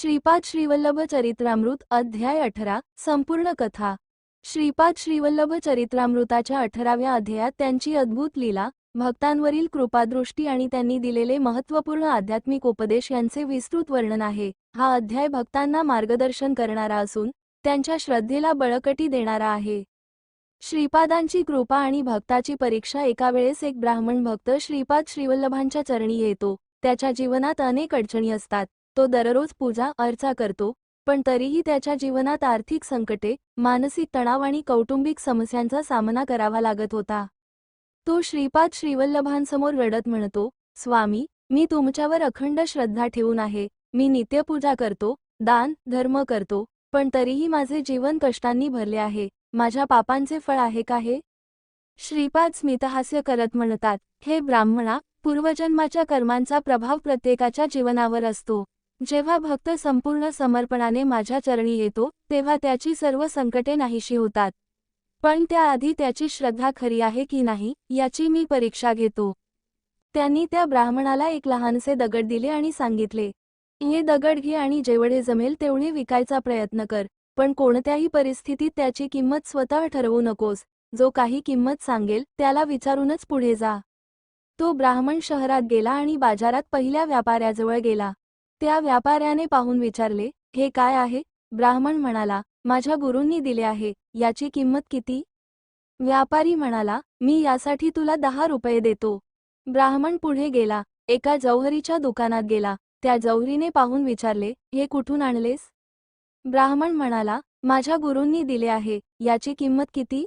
श्रीपाद श्रीवल्लभ चरित्रामृत अध्याय अठरा संपूर्ण कथा. श्रीपाद श्रीवल्लभ चरित्रामृताच्या अठराव्या अध्यायात त्यांची अद्भुत लीला भक्तांवरील कृपादृष्टी आणि त्यांनी दिलेले महत्त्वपूर्ण आध्यात्मिक उपदेश यांचे विस्तृत वर्णन आहे. हा अध्याय भक्तांना मार्गदर्शन करणारा असून त्यांच्या श्रद्धेला बळकटी देणारा आहे. श्रीपादांची कृपा आणि भक्ताची परीक्षा एका वेळेस एक ब्राह्मण भक्त श्रीपाद श्रीवल्लभांच्या चरणी येतो. त्याच्या जीवनात अनेक अडचणी असतात. तो दररोज पूजा अर्चा करतो पण तरीही त्याच्या जीवनात आर्थिक संकटे मानसिक तणाव आणि कौटुंबिक समस्यांचा सामना करावा लागत होता. तो श्रीपाद श्रीवल्लभांसमोर रडत म्हणतो स्वामी मी तुमच्यावर अखंड श्रद्धा ठेवून आहे. मी नित्यपूजा करतो दान धर्म करतो पण तरीही माझे जीवन कष्टांनी भरले आहे. माझ्या पापांचे फळ आहे का हे? श्रीपाद स्मितहास्य करत म्हणतात हे ब्राह्मणा पूर्वजन्माच्या कर्मांचा प्रभाव प्रत्येकाच्या जीवनावर असतो. जेव्हा भक्त संपूर्ण समर्पणाने माझ्या चरणी येतो तेव्हा त्याची सर्व संकटे नाहीशी होतात. पण त्याआधी त्याची श्रद्धा खरी आहे की नाही याची मी परीक्षा घेतो. त्यांनी त्या ब्राह्मणाला एक लहानसे दगड दिले आणि सांगितले हे दगड घे आणि जेवढे जमेल तेवढे विकायचा प्रयत्न कर पण कोणत्याही परिस्थितीत त्याची किंमत स्वतः ठरवू नकोस जो काही किंमत सांगेल त्याला विचारूनच पुढे जा. तो ब्राह्मण शहरात गेला आणि बाजारात पहिल्या व्यापाऱ्याजवळ गेला. त्या व्यापाऱ्याने पाहून विचारले हे काय आहे? ब्राह्मण म्हणाला माझ्या गुरूंनी दिले आहे याची किंमत किती? व्यापारी म्हणाला मी यासाठी तुला दहा रुपये देतो. ब्राह्मण पुढे गेला एका जौहरीच्या दुकानात गेला त्या जौहरीने पाहून विचारले हे कुठून आणलेस? ब्राह्मण म्हणाला माझ्या गुरूंनी दिले आहे याची किंमत किती?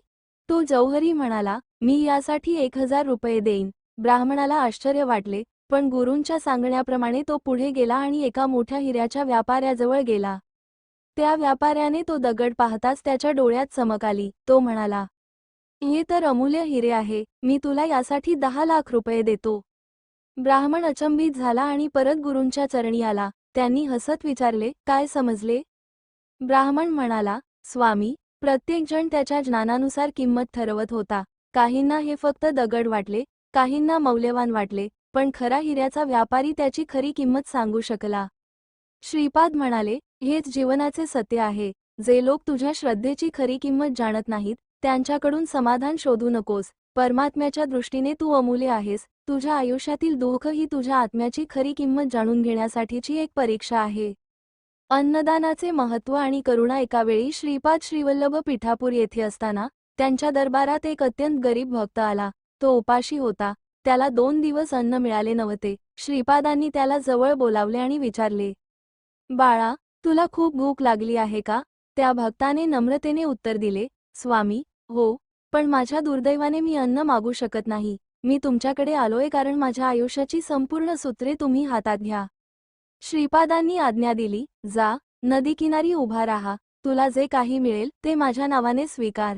तो जौहरी म्हणाला मी यासाठी एक हजार रुपये देईन. ब्राह्मणाला आश्चर्य वाटले पण गुरूंच्या सांगण्याप्रमाणे तो पुढे गेला आणि एका मोठ्या हिऱ्याच्या व्यापाऱ्याजवळ गेला. त्या व्यापाऱ्याने तो दगड पाहताच त्याच्या डोळ्यात चमक आली. तो म्हणाला हे तर अमूल्य हिरे आहे. मी तुला यासाठी दहा लाख रुपये देतो. ब्राह्मण अचंबित झाला आणि परत गुरूंच्या चरणी आला. त्यांनी हसत विचारले काय समजले? ब्राह्मण म्हणाला स्वामी प्रत्येकजण त्याच्या ज्ञानानुसार किंमत ठरवत होता. काहींना हे फक्त दगड वाटले काहींना मौल्यवान वाटले. पण खरा हिऱ्याचा व्यापारी त्याची खरी किंमत सांगू शकला. श्रीपाद म्हणाले हेच जीवनाचे सत्य आहे. जे लोक तुझ्या श्रद्धेची खरी किंमत जाणत नाहीत त्यांच्याकडून समाधान शोधू नकोस. परमात्म्याच्या दृष्टीने तू अमूल्य आहेस. तुझ्या आयुष्यातील दुःख ही तुझ्या आत्म्याची खरी किंमत जाणून घेण्यासाठीची एक परीक्षा आहे. अन्नदानाचे महत्त्व आणि करुणा एकावेळी श्रीपाद श्रीवल्लभ पिठापूर येथे असताना त्यांच्या दरबारात एक अत्यंत गरीब भक्त आला. तो उपाशी होता. त्याला दोन दिवस अन्न मिळाले नव्हते. श्रीपादांनी त्याला जवळ बोलावले आणि विचारले बाळा तुला खूप भूक लागली आहे का? त्या भक्ताने नम्रतेने उत्तर दिले स्वामी हो पण माझ्या दुर्दैवाने मी अन्न मागू शकत नाही. मी तुमच्याकडे आलोय कारण माझ्या आयुष्याची संपूर्ण सूत्रे तुम्ही हातात घ्या. श्रीपादांनी आज्ञा दिली जा नदीकिनारी उभा राहा. तुला जे काही मिळेल ते माझ्या नावाने स्वीकार.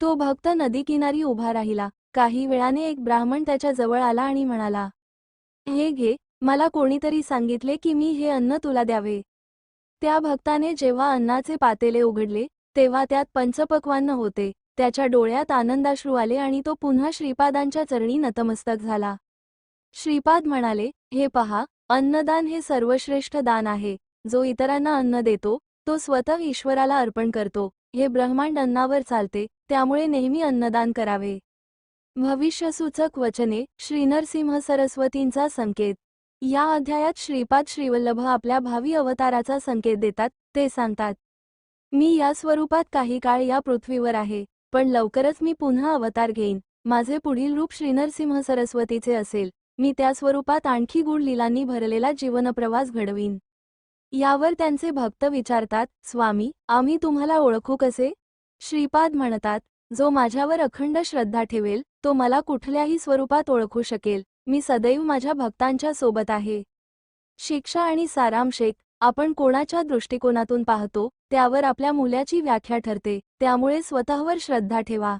तो भक्त नदीकिनारी उभा राहिला. काही वेळाने एक ब्राह्मण त्याच्याजवळ आला आणि म्हणाला हे घे मला कोणीतरी सांगितले की मी हे अन्न तुला द्यावे. त्या भक्ताने जेव्हा अन्नाचे पातेले उघडले तेव्हा त्यात पंचपक्वान्न होते त्याच्या डोळ्यात आनंदाश्रू आले आणि तो पुन्हा श्रीपादांच्या चरणी नतमस्तक झाला. श्रीपाद म्हणाले हे पहा अन्नदान हे सर्वश्रेष्ठ दान आहे जो इतरांना अन्न देतो तो स्वतः ईश्वराला अर्पण करतो हे ब्रह्मांड अन्नावर चालते त्यामुळे नेहमी अन्नदान करावे. भविष्यसूचक वचने श्रीनरसिंह सरस्वतींचा संकेत. या अध्यायात श्रीपाद श्रीवल्लभ आपल्या भावी अवताराचा संकेत देतात ते सांगतात. मी या स्वरूपात काही काळ या पृथ्वीवर आहे पण लवकरच मी पुन्हा अवतार घेईन. माझे पुढील रूप श्रीनरसिंह सरस्वतीचे असेल. मी त्या स्वरूपात आणखी गुण लिलांनी भरलेला जीवनप्रवास घडवीन. यावर त्यांचे भक्त विचारतात स्वामी आम्ही तुम्हाला ओळखू कसे? श्रीपाद म्हणतात जो माझ्यावर अखंड श्रद्धा ठेवेल तो मला कुठल्याही स्वरूपात ओळखू शकेल. मी सदैव माझ्या भक्तांच्या सोबत आहे. शिक्षा आणि सारांशेक आपण कोणाच्या दृष्टिकोनातून पाहतो त्यावर आपल्या मूल्याची व्याख्या ठरते त्यामुळे स्वतःवर श्रद्धा ठेवा.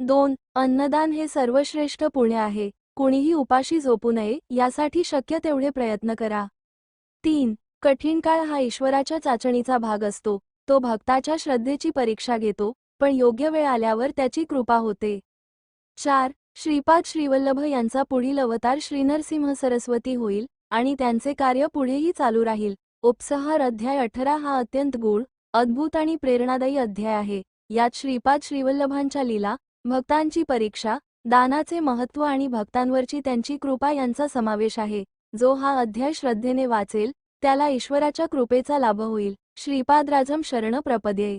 दोन अन्नदान हे सर्वश्रेष्ठ पुण्य आहे. कुणीही उपाशी झोपू नये यासाठी शक्य तेवढे प्रयत्न करा. तीन कठीण काळ हा ईश्वराच्या चाचणीचा भाग असतो. तो भक्ताच्या श्रद्धेची परीक्षा घेतो पण योग्य वेळ आल्यावर त्याची कृपा होते. चार श्रीपाद श्रीवल्लभ यांचा पुढील अवतार श्रीनरसिंह सरस्वती होईल आणि त्यांचे कार्य पुढेही चालू राहील. उपसहार अध्याय अठरा हा अत्यंत गूढ अद्भुत आणि प्रेरणादायी अध्याय आहे. यात श्रीपाद श्रीवल्लभांच्या लीला भक्तांची परीक्षा दानाचे महत्त्व आणि भक्तांवरची त्यांची कृपा यांचा समावेश आहे. जो हा अध्याय श्रद्धेने वाचेल त्याला ईश्वराच्या कृपेचा लाभ होईल. श्रीपाद राजम शरण प्रपदे